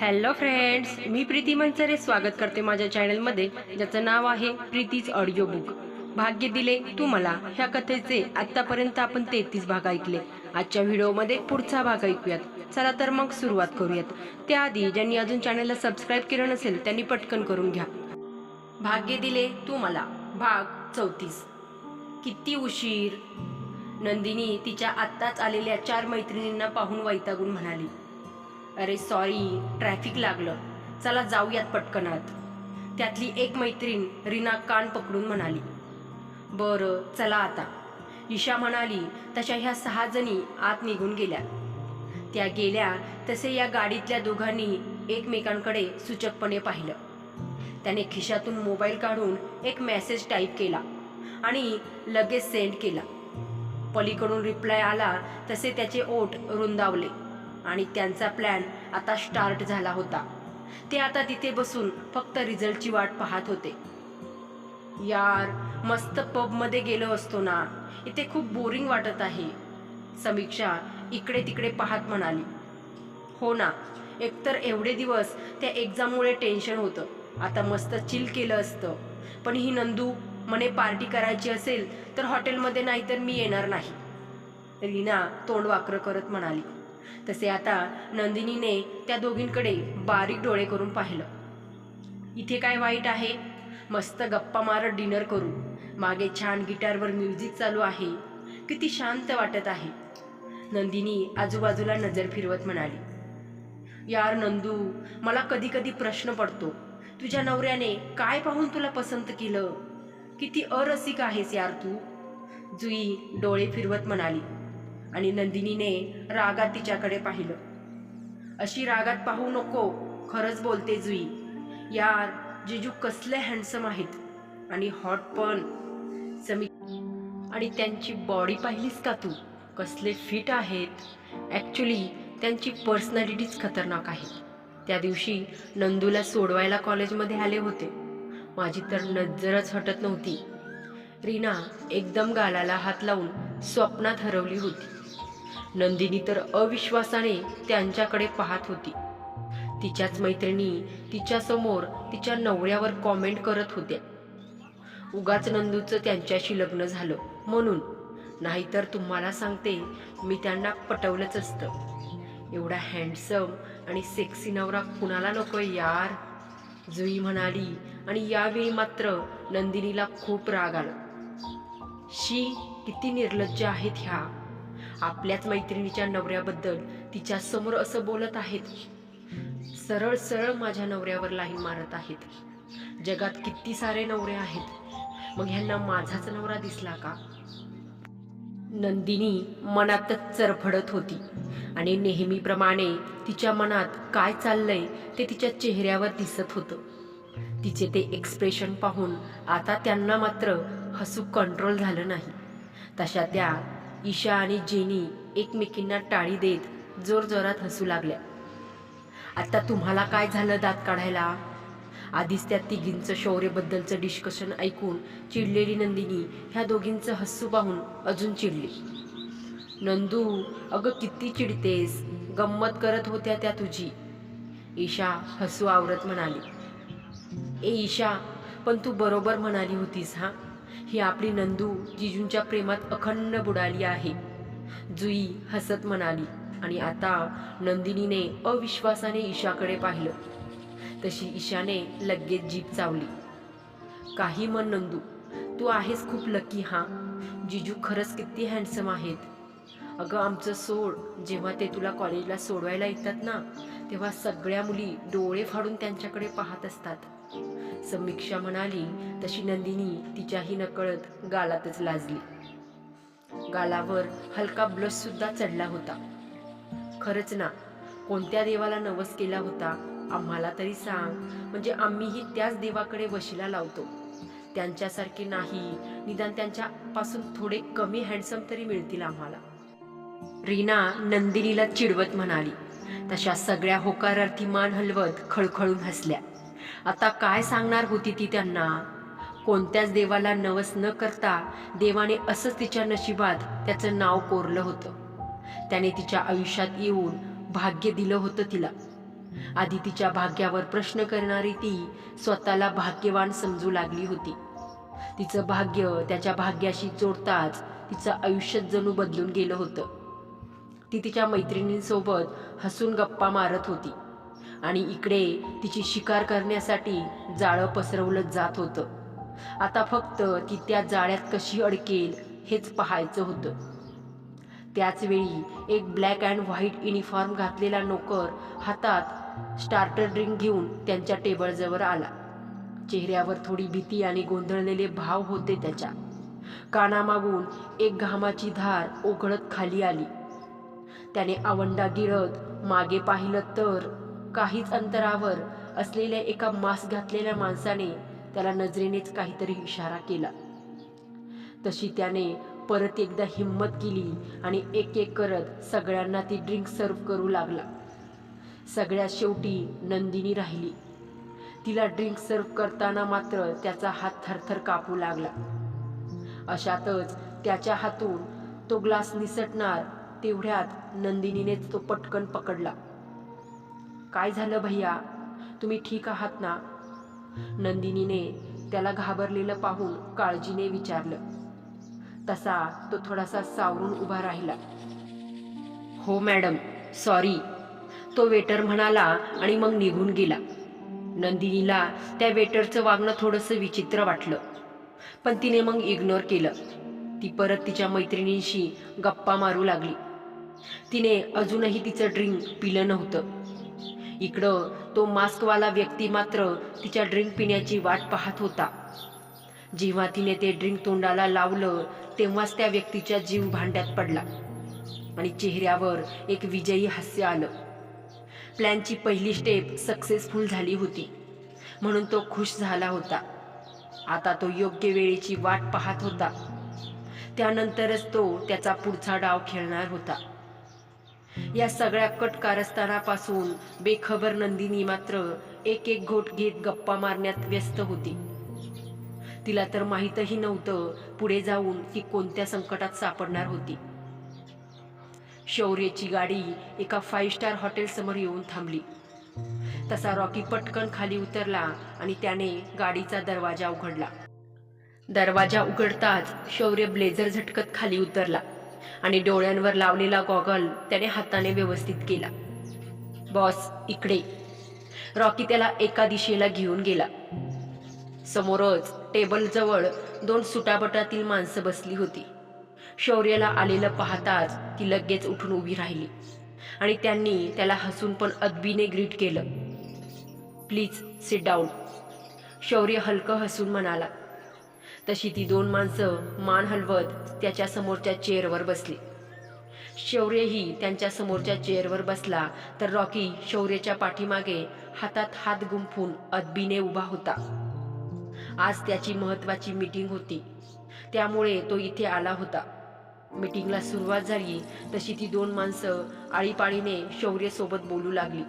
Hello friends मी प्रीती मंचरे स्वागत करते माझ्या चॅनलमध्ये ज्याचं नाव आहे प्रीतीज ऑडिओ बुक भाग्य दिले तू मला. ह्या कथेचे आतापर्यंत आपण तेहतीस भाग ऐकले. आजच्या व्हिडिओमध्ये पुढचा भाग ऐकूयात. चला तर मग सुरुवात करूयात. त्याआधी ज्यांनी अजून चॅनलला सबस्क्राईब केलं नसेल त्यांनी पटकन करून घ्या. भाग्य दिले तू मला. भाग चौतीस. किती उशीर. नंदिनी तिच्या आत्ताच आलेल्या चार मैत्रिणींना पाहून वैतागून म्हणाली अरे सॉरी ट्रॅफिक लागलं. चला जाऊयात पटकनात त्यातली एक मैत्रीण रीना कान पकडून म्हणाली बरं चला आता. ईशा म्हणाली तशा ह्या सहा जणी आत निघून गेल्या. त्या गेल्या तसे या गाडीतल्या दोघांनी एकमेकांकडे सूचकपणे पाहिलं. त्याने खिशातून मोबाईल काढून एक मेसेज टाईप केला आणि लगेच सेंड केला. पलीकडून रिप्लाय आला तसे त्याचे ओठ रुंदावले. आणि त्यांचा प्लॅन आता स्टार्ट झाला होता. ते आता तिथे बसून फक्त रिझल्टची वाट पाहत होते. यार मस्त पबमध्ये गेलो असतो ना इथे खूप बोरिंग वाटत आहे. समीक्षा इकडे तिकडे पाहत म्हणाली. हो ना एकतर एवढे दिवस त्या एक्झाममुळे टेन्शन होतं. आता मस्त चिल केलं असतं. पण ही नंदू मने पार्टी करायची असेल तर हॉटेलमध्ये नाही तर मी येणार नाही. रीना तोंड वाकडं करत म्हणाली. तसे आता नंदिनीने त्या दोघींकडे बारीक डोळे करून पाहिलं. इथे काय वाईट आहे? मस्त गप्पा मारत डिनर करू. मागे छान गिटारवर म्युझिक चालू आहे. किती शांत वाटत आहे. नंदिनी आजूबाजूला नजर फिरवत म्हणाली यार नंदू मला कधी कधी प्रश्न पडतो. तुझ्या नवऱ्याने काय पाहून तुला पसंत केलं? किती अरसिक आहेस यार तू. जुई डोळे फिरवत म्हणाली आणि नंदिनीने रागात तिच्याकडे पाहिलं. अशी रागात पाहू नको खरंच बोलते जुई. यार जिजू कसले हँडसम आहेत आणि हॉट पण. समी आणि त्यांची बॉडी पाहिलीस का तू? कसले फिट आहेत. ॲक्च्युली त्यांची पर्सनॅलिटीच खतरनाक आहे त्या दिवशी नंदूला सोडवायला कॉलेजमध्ये आले होते. माझी तर नजरच हटत नव्हती. रीना एकदम गालाला हात लावून स्वप्नात हरवली होती. नंदिनी तर अविश्वासाने त्यांच्याकडे पाहत होती. तिच्याच मैत्रिणी तिच्यासमोर तिच्या नवऱ्यावर कॉमेंट करत होत्या. उगाच नंदूचं त्यांच्याशी लग्न झालं म्हणून. नाहीतर तुम्हाला सांगते मी त्यांना पटवलंच असतं. एवढा हँडसम आणि सेक्सी नवरा कुणाला नको यार. जुई म्हणाली आणि यावेळी मात्र नंदिनीला खूप राग आला. शी किती निर्लज्ज आहेत ह्या. आपल्याच मैत्रिणीच्या नवऱ्याबद्दल तिच्या समोर असं बोलत आहेत. सरळ सरळ माझ्या नवऱ्यावर लाईन मारत आहेत. जगात किती सारे नवरे आहेत. मग ह्यांना माझाच नवरा दिसला का? नंदिनी मनातच चरफडत होती आणि नेहमीप्रमाणे तिच्या मनात काय चाललंय ते तिच्या चेहऱ्यावर दिसत होतं. तिचे ते एक्सप्रेशन पाहून आता त्यांना मात्र हसू कंट्रोल झालं नाही. तशा त्या ईशा आणि जेनी एकमेकींना टाळी देत जोरजोरात हसू लागल्या. आता तुम्हाला काय झालं दात काढायला? आधीच त्या तिघींचं शौर्यबद्दलचं डिस्कशन ऐकून चिडलेली नंदिनी ह्या दोघींचं हसू पाहून अजून चिडली. नंदू अगं किती चिडतेस गंमत करत होत्या त्या तुझी. ईशा हसू आवरत म्हणाली. ए ईशा पण तू बरोबर म्हणाली होतीस हां? ही आपली नंदू जिजूंच्या प्रेमात अखंड बुडाली आहे. जुई हसत म्हणाली आणि आता नंदिनीने अविश्वासाने ईशाकडे पाहिलं. तशी ईशाने लगेच जीप चावली. काही मन नंदू तू आहेस खूप लकी हा. जिजू खरंच किती हँडसम आहेत. अगं आमचं सोड जेव्हा ते तुला कॉलेजला सोडवायला येतात ना तेव्हा सगळ्या मुली डोळे फाडून त्यांच्याकडे पाहत असतात. समीक्षा म्हणाली तशी नंदिनी तिच्याही नकळत गालातच लाजली. गालावर हलका ब्लश सुद्धा चढला होता. खरंच ना कोणत्या देवाला नवस केला होता आम्हाला तरी सांग. म्हणजे आम्हीही त्याच देवाकडे वशिला लावतो. त्यांच्यासारखे नाही निदान त्यांच्यापासून थोडे कमी हँडसम तरी मिळतील आम्हाला. रीना नंदिनीला चिडवत म्हणाली. तशा सगळ्या होकारार्थी मान हलवत खळखळून हसल्या. आता काय सांगणार होती ती त्यांना? कोणत्याच देवाला नवस न करता देवाने असंच तिच्या नशिबात त्याचं नाव कोरलं होतं. त्याने तिच्या आयुष्यात येऊन भाग्य दिलं होतं तिला. आधी तिच्या भाग्यावर प्रश्न करणारी ती स्वतःला भाग्यवान समजू लागली होती. तिचं भाग्य त्याच्या भाग्याशी जोडताच तिचं आयुष्य जणू बदलून गेलं होतं. ती तिच्या मैत्रिणींसोबत हसून गप्पा मारत होती. आणि इकडे तिची शिकार करण्यासाठी जाळं पसरवलं जात होतं. आता फक्त ती त्या जाळ्यात कशी अडकेल हेच पाहायचं होतं. त्याचवेळी एक ब्लॅक अँड व्हाईट युनिफॉर्म घातलेला नोकर हातात स्टार्टर ड्रिंक घेऊन त्यांच्या टेबलजवळ आला. चेहऱ्यावर थोडी भीती आणि गोंधळलेले भाव होते त्याच्या. कानामागून एक घामाची धार ओघळत खाली आली. त्याने आवंडा गिळत मागे पाहिलं तर काहीच अंतरावर असलेल्या एका मास्क घातलेल्या माणसाने त्याला नजरेनेच काहीतरी इशारा केला. तशी त्याने परत एकदा हिंमत केली आणि एक एक करत सगळ्यांना ती ड्रिंक सर्व करू लागला. सगळ्यात शेवटी नंदिनी राहिली. तिला ड्रिंक सर्व करताना मात्र त्याचा हात थरथर कापू लागला. अशातच त्याच्या हातून तो ग्लास निसटणार तेवढ्यात नंदिनीनेच तो पटकन पकडला. काय झालं भैया? तुम्ही ठीक आहात ना? नंदिनीने त्याला घाबरलेलं पाहून काळजीने विचारलं. तसा तो थोडासा सावरून उभा राहिला. हो मॅडम. सॉरी. तो वेटर म्हणाला आणि मग निघून गेला. नंदिनीला त्या वेटरचं वागणं थोडंसं विचित्र वाटलं. पण तिने मग इग्नोर केलं. ती परत तिच्या मैत्रिणींशी गप्पा मारू लागली. तिने अजूनही तिचं ड्रिंक पिलं नव्हतं. इकडं तो मास्कवाला व्यक्ती मात्र तिच्या ड्रिंक पिण्याची वाट पाहत होता. जेव्हा तिने ते ड्रिंक तोंडाला लावलं तेव्हाच त्या व्यक्तीच्या जीव भांड्यात पडला आणि चेहऱ्यावर एक विजयी हास्य आलं. प्लॅनची पहिली स्टेप सक्सेसफुल झाली होती म्हणून तो खुश झाला होता. आता तो योग्य वेळेची वाट पाहत होता. त्यानंतरच तो त्याचा पुढचा डाव खेळणार होता. या सगळ्या कट कारस्थानापासून बेखबर नंदिनी मात्र एक एक घोट घेत गप्पा मारण्यात व्यस्त होती. तिला तर माहीतही नव्हतं पुढे जाऊन ती कोणत्या संकटात सापडणार होती. शौर्यची गाडी एका फाईव्ह स्टार हॉटेल समोर येऊन थांबली. तसा रॉकी पटकन खाली उतरला आणि त्याने गाडीचा दरवाजा उघडला. दरवाजा उघडताच शौर्य ब्लेझर झटकत खाली उतरला. आणि डोळ्यांवर लावलेला गॉगल त्याने हाताने व्यवस्थित केला. बॉस इकडे रॉकी त्याला एका दिशेला घेऊन गेला. समोरच टेबलजवळ दोन सुटाबटातील माणसं बसली होती. शौर्यला आलेलं पाहताच ती लगेच उठून उभी राहिली आणि त्यांनी त्याला हसून पण अदबीने ग्रीट केलं. Please sit down. शौर्य हलकं हसून म्हणाला. तशी ती दोन माणसं मान हलवत त्याच्या समोरच्या चेअरवर बसली. शौर्यही त्यांच्या समोरच्या चेअरवर बसला तर रॉकी शौर्याच्या पाठीमागे हातात हात गुंफून अदबीने उभा होता. आज त्याची महत्वाची मीटिंग होती. त्यामुळे तो इथे आला होता. मीटिंगला सुरुवात झाली तशी ती दोन माणसं आळीपाळीने शौर्यसोबत बोलू लागली.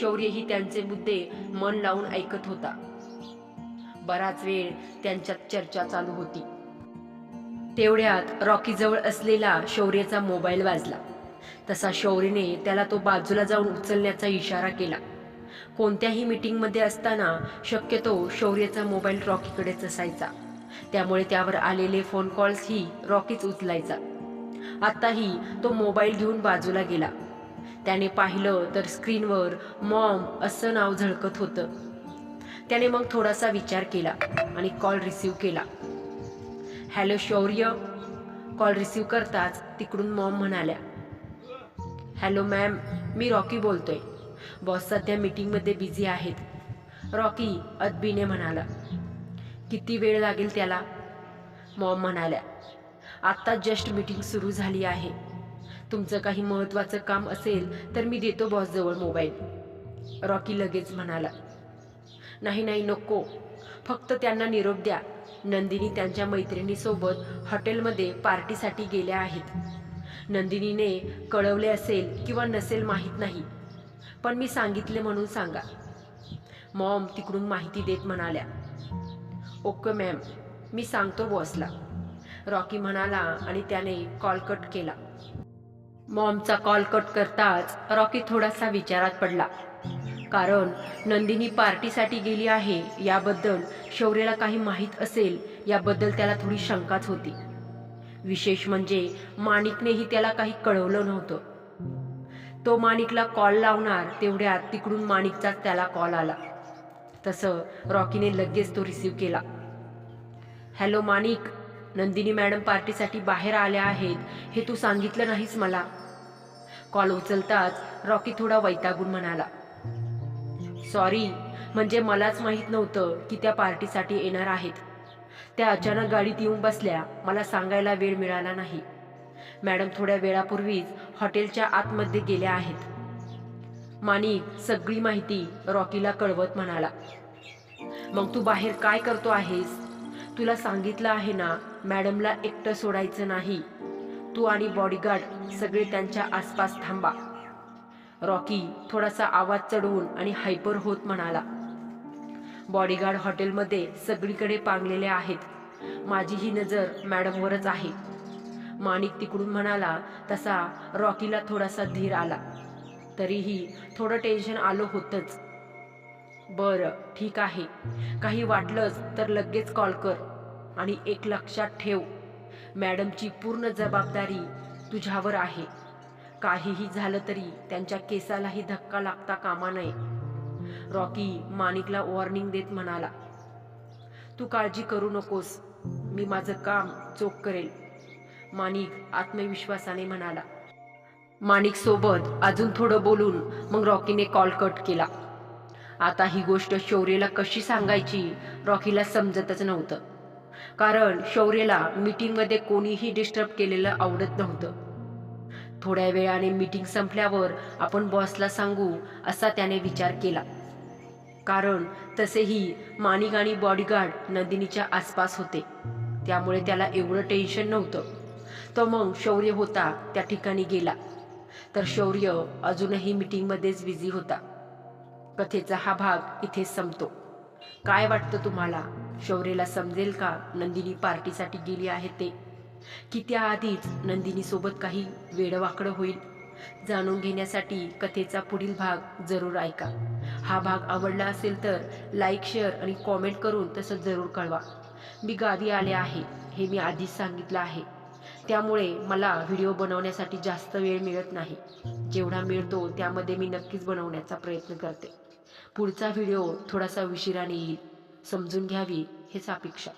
शौर्य ही त्यांचे मुद्दे मन लावून ऐकत होता. बराच वेळ त्यांच्यात चर्चा चालू होती. तेवढ्यात रॉकीजवळ असलेला शौर्यचा मोबाईल वाजला. तसा शौर्यने त्याला तो बाजूला जाऊन उचलण्याचा इशारा केला. कोणत्याही मीटिंगमध्ये असताना शक्यतो शौर्यचा मोबाईल रॉकीकडेच असायचा त्यामुळे त्यावर आलेले फोन कॉल्सही रॉकीच उचलायचा. आत्ताही तो मोबाईल घेऊन बाजूला गेला. त्याने पाहिलं तर स्क्रीनवर मॉम असं नाव झळकत होतं. त्याने मग थोडासा विचार केला आणि कॉल रिसीव केला. हॅलो शौर्य. कॉल रिसीव करताच तिकडून मॉम म्हणाल्या हॅलो मॅम मी रॉकी बोलतोय. बॉस सध्या मीटिंगमध्ये बिझी आहेत. रॉकी अदबीने म्हणाला किती वेळ लागेल त्याला? मॉम म्हणाल्या आत्ता जस्ट मीटिंग सुरू झाली आहे. तुमचं काही महत्त्वाचं काम असेल तर मी देतो बॉसजवळ मोबाईल रॉकी लगेच म्हणाला नाही नाही नको. फक्त त्यांना निरोप द्या. नंदिनी त्यांच्या मैत्रिणीसोबत हॉटेलमध्ये पार्टीसाठी गेल्या आहेत. नंदिनीने कळवले असेल किंवा नसेल माहीत नाही पण मी सांगितले म्हणून सांगा. मॉम तिकडून माहिती देत म्हणाल्या ओके मॅम मी सांगतो बॉसला. रॉकी म्हणाला आणि त्याने कॉल कट केला. मॉमचा कॉल कट करताच रॉकी थोडासा विचारात पडला. कारण नंदिनी पार्टीसाठी गेली आहे याबद्दल शौर्यला काही माहीत असेल याबद्दल त्याला थोडी शंकाच होती. विशेष म्हणजे माणिकनेही त्याला काही कळवलं नव्हतं. तो माणिकला कॉल लावणार तेवढ्यात तिकडून माणिकचाच त्याला कॉल आला. तसं रॉकीने लगेच तो रिसीव केला. हॅलो माणिक नंदिनी मॅडम पार्टीसाठी बाहेर आल्या आहेत हे तू सांगितलं नाहीस मला? कॉल उचलताच रॉकी थोडा वैतागून म्हणाला. सॉरी म्हणजे मलाच माहीत नव्हतं की त्या पार्टीसाठी येणार आहेत. त्या अचानक गाडीत येऊन बसल्या. मला सांगायला वेळ मिळाला नाही. मॅडम थोड्या वेळापूर्वीच हॉटेलच्या आतमध्ये गेल्या आहेत. माणिक सगळी माहिती रॉकीला कळवत म्हणाला. मग तू बाहेर काय करतो आहेस? तुला सांगितलं आहे ना मॅडमला एकटं सोडायचं नाही. तू आणि बॉडीगार्ड सगळे त्यांच्या आसपास थांबा. रॉकी थोडासा आवाज चढवून आणि हायपर होत म्हणाला बॉडीगार्ड हॉटेलमध्ये सगळीकडे पांगलेले आहेत. माझी ही नजर मॅडमवरच आहे. माणिक तिकडून म्हणाला तसा रॉकीला थोडासा धीर आला. तरीही थोडं टेन्शन आलं होतंच. बरं ठीक आहे. काही वाटलंच तर लगेच कॉल कर आणि एक लक्षात ठेव. मॅडमची पूर्ण जबाबदारी तुझ्यावर आहे. काहीही झालं तरी त्यांच्या केसालाही धक्का लागता कामा नये. रॉकी माणिकला वॉर्निंग देत म्हणाला तू काळजी करू नकोस. मी माझं काम चोख करेल. माणिक आत्मविश्वासाने म्हणाला. माणिक सोबत अजून थोडं बोलून मग रॉकीने कॉल कट केला. आता ही गोष्ट शौर्यला कशी सांगायची रॉकीला समजतच नव्हतं. कारण शौर्यला मीटिंगमध्ये कोणीही डिस्टर्ब केलेलं आवडत नव्हतं. थोड्या वेळाने मीटिंग संपल्यावर आपण बॉसला सांगू असा त्याने विचार केला. कारण तसेही माणिक आणि बॉडीगार्ड नंदिनीच्या आसपास होते. त्यामुळे त्याला एवढं टेन्शन नव्हतं. तो मग शौर्य होता त्या ठिकाणी गेला. तर शौर्य अजूनही मीटिंगमध्येच बिझी होता. कथेचा हा भाग इथे संपतो. काय वाटतं तुम्हाला? शौर्यला समजेल का? नंदिनी पार्टीसाठी गेली आहे ते? की त्याआधीच नंदिनीसोबत काही वेडवाकडं होईल. जाणून घेण्यासाठी कथेचा पुढील भाग जरूर ऐका. हा भाग आवडला असेल तर लाईक शेअर आणि कॉमेंट करून तसं जरूर कळवा. मी गावी आले आहे हे मी आधीच सांगितलं आहे. त्यामुळे मला व्हिडिओ बनवण्यासाठी जास्त वेळ मिळत नाही. जेवढा मिळतो त्यामध्ये मी नक्कीच बनवण्याचा प्रयत्न करते. पुढचा व्हिडिओ थोडासा उशिराने येईल. समजून घ्यावी हेच अपेक्षा.